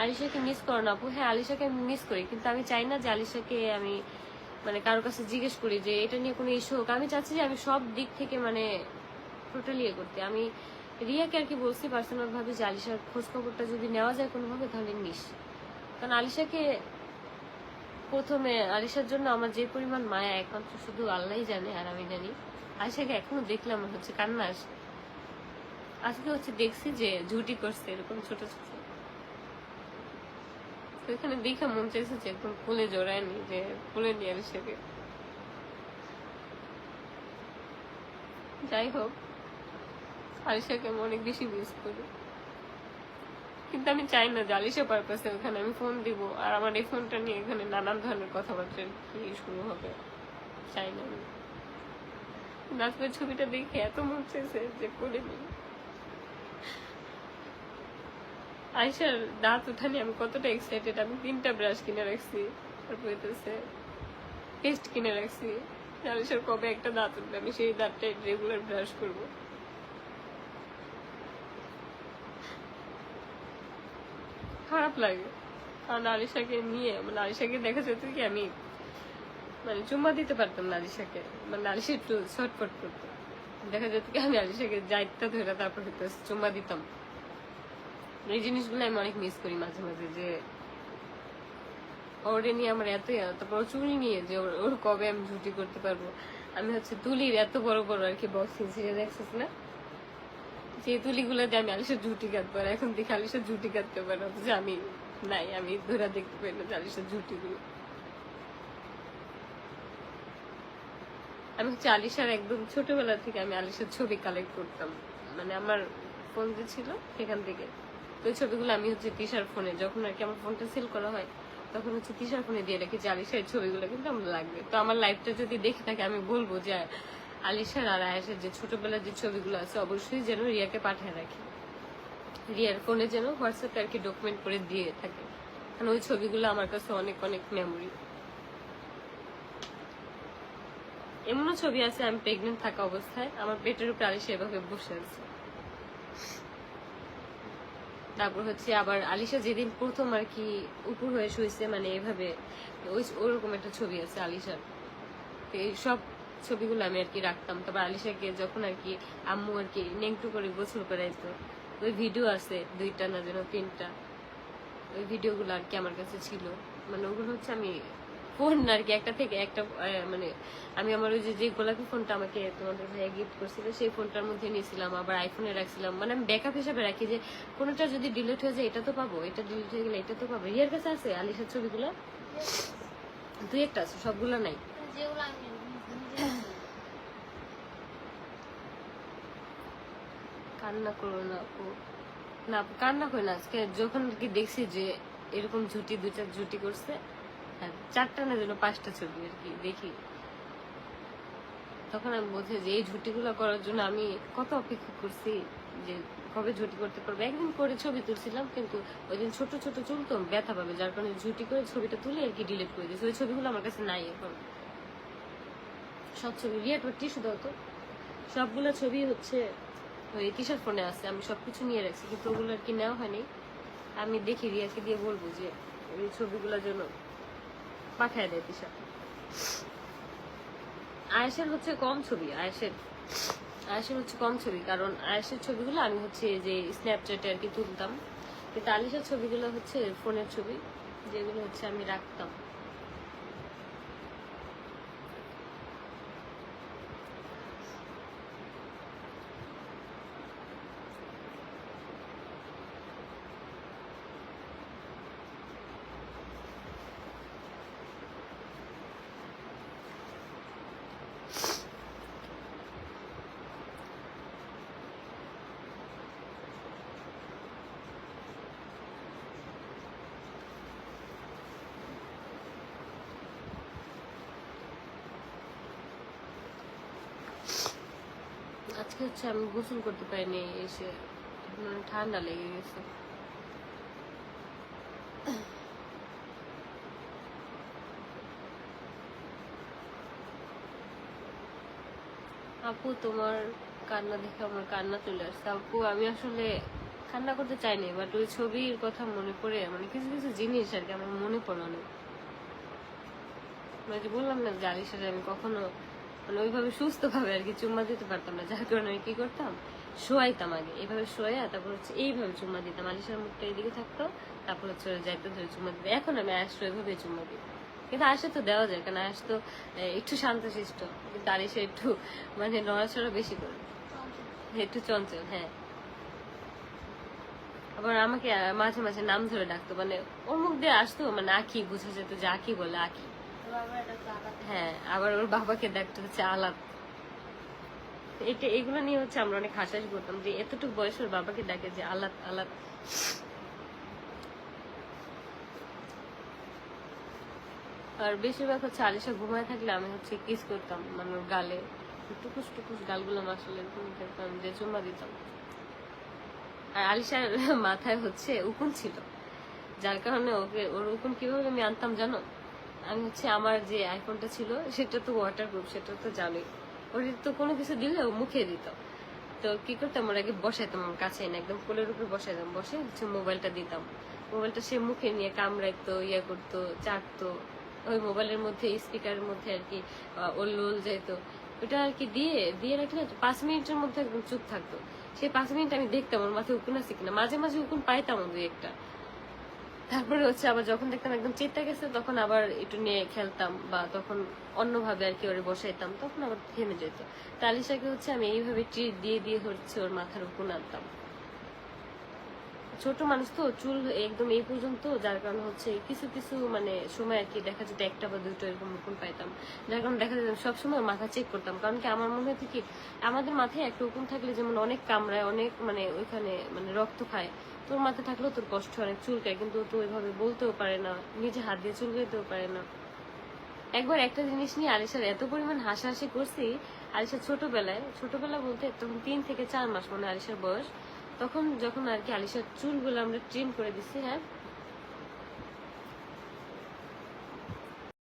আলিশাকে miss করো না আপু। হ্যাঁ আলিশাকে আমি মিস করি, কিন্তু আমি চাই না যে আলিশাকে আমি মানে কারোর কাছে জিজ্ঞেস করি যে এটা নিয়ে কোনো ইস্যু হোক। আমি চাচ্ছি যে আমি সব দিক থেকে মানে টোটালি ইয়ে করতে। আমি রিয়াকে আর কি বলছি পার্সোনাল ভাবে যে আলিশার খোঁজ খবরটা যদি নেওয়া যায় কোনোভাবে, তাহলে নিস। কারণ আলিশাকে প্রথমে, আলিশার জন্য আমার যে পরিমাণ মায়া একমাত্র শুধু আল্লাহই জানে আর আমি জানি। আলিশাকে এখনও দেখলাম হচ্ছে কান্না আসে আজকে হচ্ছে দেখছি যে ঝুটি করছে, এরকম ছোট ছোট। তো এখানে দেখে মন চাইছে যে একদম ফুলে জড়ায়নি, যে ফুলে নিয়ে আলিশাকে যাই হোক, আলিশাকে আমি অনেক বেশি মিস করি। কিন্তু আমি চাই না যে আলিশা পারপাসে ওখানে আমি ফোন দিব, আর আমার এই ফোনটা নিয়ে এখানে নানান ধরনের কথাবার্তা কি শুরু হবে। চাই না আমি। কিন্তু ছবিটা দেখে এত মন চাইছে যে করে নিই আয়সার দাঁত উঠানি আমি কতটা এক্সাইটেড আমি তিনটা ব্রাশ কিনে রাখছি। তারপর পেস্ট কিনে রাখছি। আলিশার কবে একটা দাঁত উঠবে? আমি সেই দাঁতটা রেগুলার ব্রাশ করব। খারাপ লাগে। কারণ আলিশাকে নিয়ে মানে আলিশাকে দেখা যেত কি আমি মানে চুম্মা দিতে পারতাম না আলিশাকে। মানে আলিশা একটু ছটফট করতো। দেখা যেত কি আমি আলিশাকে যাইতে ধরে তারপর চুম্মা দিতাম। এই জিনিসগুলো আমি অনেক মিস করি মাঝে মাঝে যে ওরে নিয়ে আমার এত তারপর চুরি নিয়ে যে ওর- কবে আমি ঝুটি করতে পারব? আমি হচ্ছে তুলির এত বড় বড় আর কি বক্সিং সিরিজ দেখছিস না? যে তুলিগুলো দিয়ে আমি আলিশার ঝুটি কাটবো, আর এখন দেখি আলিশার ঝুটি কাটতে পারে, অথচ আমি নাই, আমি ধরা দেখতে পাই না যে আলিশার আমি হচ্ছে আলিশার একদম ছোটবেলা থেকে আমি আলিশার ছবি কালেক্ট করতাম। মানে আমার ফোন যে ছিল সেখান থেকে। তো ওই ছবিগুলো আমি হচ্ছে তিশার ফোনে যখন আর কি আমার ফোনটা সেল করা হয়, তখন হচ্ছে তিশার ফোনে দিয়ে রেখে যে আলিশার ছবিগুলো কিন্তু আমার লাগবে। তো আমার লাইফটা যদি দেখে থাকে, আমি বলব যে আলিশার আর আয়েশের যে ছোটবেলার যে ছবিগুলো আছে, অবশ্যই যেন রিয়াকে পাঠিয়ে রাখি। রিয়ার ফোনে যেন হোয়াটসঅ্যাপে আর কি ডকুমেন্ট করে দিয়ে থাকে। কারণ ওই ছবিগুলো আমার কাছে অনেক অনেক মেমোরি এমনও ছবি আছে, আমি প্রেগনেন্ট থাকা অবস্থায়, আমার পেটের উপরে আলিশা এভাবে বসে আছে। তারপর হচ্ছে আবার আলিশা যেদিন প্রথম আর কি উপর হয়ে শুয়েছে মানে এভাবে, ওই ওরকম একটা ছবি আছে আলিশার। এই সব ছবিগুলো আমি আর কি রাখতাম। তারপর আলিশাকে যখন আর কি আম্মু আর কি নেংটু করে গোসল করাইতো, ওই ভিডিও আছে দুইটা না যেন তিনটা, ওই ভিডিওগুলো আর কি আমার কাছে ছিল। মানে ওগুলো হচ্ছে আমি ফোন আর কি একটা থেকে একটা মানে আমি আমার ওই যে যে গোলাপি ফোনটা আমাকে তোমাদের ভাইয়া গিফট করছিল সেই ফোনটার মধ্যে নিয়েছিলাম আবার আইফোনে রাখছিলাম। মানে আমি ব্যাকআপ হিসাবে রাখি যে কোনোটা যদি ডিলিট হয়ে যায় এটা তো পাবো এটা ডিলিট হয়ে গেলে এটা তো পাবো। রিয়ার কাছে আছে আলিশার ছবিগুলো? দুই একটা আছে সবগুলো নাই। কান্না করো না আপু। না কান্না করি না। আজকে যখন আর কি দেখছি যে এরকম ঝুটি দু চার ঝুটি করছে চারটা না যেন পাঁচটা ছবি আর কি, দেখি। তখন আমি বলছি যে, এই ঝুটিগুলো করার জন্য আমি কত অপেক্ষা করছি যে কবে ঝুটি করতে পারব? একদিন করে ছবি তুলছিলাম, কিন্তু ওই দিন ছোট ছোট চুল তো ব্যথা পাবে, যার কারণে ঝুটি করে ছবিটা তুলে আর কি ডিলিট করে দিয়েছি। ওই ছবিগুলো আমার কাছে নাই এখন। সব ছবি, রিয়া তোমার টিস্যু দাও তো। সবগুলো ছবি হচ্ছে ওই কিসের ফোনে আছে, আমি সবকিছু নিয়ে রাখছি, কিন্তু ওগুলো আর কি নেওয়া হয়নি। আমি দেখি রিয়াকে দিয়ে বলব যে ওই ছবিগুলো যেন পাঠায় দেয় তিশা আয়েসের হচ্ছে কম ছবি আয়েসের আয়েসের হচ্ছে কম ছবি, কারণ আয়েসের ছবিগুলো আমি হচ্ছে যে স্ন্যাপচ্যাটে আর কি তুলতাম। কিন্তু আলিশার ছবিগুলো হচ্ছে ফোনের ছবি, যেগুলো হচ্ছে আমি রাখতাম। আজকে হচ্ছে আমি গোসল করতে পারিনি, এসে মানে ঠান্ডা লেগে গেছে। আপু, তোমার কান্না দেখে আমার কান্না চলে আসছে। আপু, আমি আসলে কান্না করতে চাইনি বাট ওই ছবির কথা মনে পড়ে মানে কিছু কিছু জিনিস আর কি আমার মনে পড়ে অনেক। মানে বললাম না আলিশার আমি কখনো মানে ওইভাবে সুস্থ ভাবে আর কি চুম্মা দিতে পারতাম না, যার কারণে আমি কি করতাম? শোয়াইতাম আগে এইভাবে শোয়া, তারপর হচ্ছে এইভাবে চুম্মা দিতাম। আলিশার মুখটা এইদিকে থাকতো, তারপর হচ্ছে যাইতে ধরে চুম্মা দিতে। এখন আমি আয়স ওইভাবে চুম্মা দিই। কিন্তু আয়সে তো দেওয়া যায়, কারণ আয়স তো একটু শান্তশিষ্ট। কিন্তু আলিশা একটু মানে নড়াচড়া বেশি করে। একটু চঞ্চল হ্যাঁ। আবার আমাকে মাঝে মাঝে নাম ধরে ডাকতো মানে ওর মুখ দিয়ে আসতো মানে আখি বুঝা যেত যে আঁকি বলে আলাদা হ্যাঁ আবার ওর বাবাকে হচ্ছে এটা এগুলো নিয়ে হচ্ছে আমরা অনেক করতাম যে এতটুকু বয়স ওর বাবাকে যে আর বেশিরভাগ হচ্ছে আলিশা ঘুমায় থাকলে আমি হচ্ছে কিস করতাম মানে ওর গালে। টুকুস টুকুস গালগুলো আসলে এরকম যে চুম্মা দিতাম। আর আলিশার মাথায় হচ্ছে উকুন ছিল, যার কারণে ওকে ওর উকুন কীভাবে আমি আনতাম জানো? আমি হচ্ছে আমার যে আইফোনটা ছিল, সেটা তো ওয়াটার প্রুফ সেটা তো জানোই। ওর তো কোনো কিছু দিলে ও মুখে দিত। তো কি করতাম, ওর আগে বসাইতাম আমার কাছে এনে, একদম কোলের উপর বসাইতাম। বসে হচ্ছে মোবাইলটা দিতাম। মোবাইলটা সে মুখে নিয়ে কামড়াইতো ইয়ে করতো, চাটতো। ওই মোবাইলের মধ্যে স্পিকারের মধ্যে আর কি ওর লোল যাইতো। ওটা আর কি দিয়ে দিয়ে রাখলে পাঁচ মিনিটের মধ্যে একদম চুপ থাকতো। সেই পাঁচ মিনিট আমি দেখতাম ওর মাথায় উকুন আছে কিনা। মাঝে মাঝে উকুন পাইতাম দুই একটা। তারপরে হচ্ছে আবার যখন দেখতাম একদম চেতা গেছে, তখন আবার একটু নিয়ে খেলতাম বা তখন অন্যভাবে আর কি ওরে বসাইতাম, তখন আবার থেমে যেত। তালিশাকে হচ্ছে আমি এইভাবে ট্রিট দিয়ে দিয়ে হচ্ছে ওর মাথার উপর আনতাম ছোট মানুষ তো, চুল একদম এই পর্যন্ত, যার কারণে হচ্ছে কিছু কিছু মানে সময় আর কি দেখা যেত একটা বা দুটো এরকম উকুন পাইতাম। যার কারণে দেখা যেত সবসময় মাথা চেক করতাম। কারণ কি আমার মনে হতো কি, আমাদের মাথায় একটা উকুন থাকলে যেমন অনেক কামড়ায়, অনেক মানে ওইখানে মানে রক্ত খায়, তোর মাথায় থাকলেও তোর কষ্ট অনেক চুলকায় কিন্তু তো ওইভাবে বলতেও পারে না, নিজে হাত দিয়ে চুলকাইতেও পারে না। একবার একটা জিনিস নিয়ে আলিশার এত পরিমাণ হাসাহাসি করছি আলিশার ছোটবেলায়, ছোটবেলা বলতে তখন তিন থেকে চার মাস মানে আলিশার বয়স তখন যখন আর কি আলিশার চুলগুলো আমরা ট্রিম করে দিছি হ্যাঁ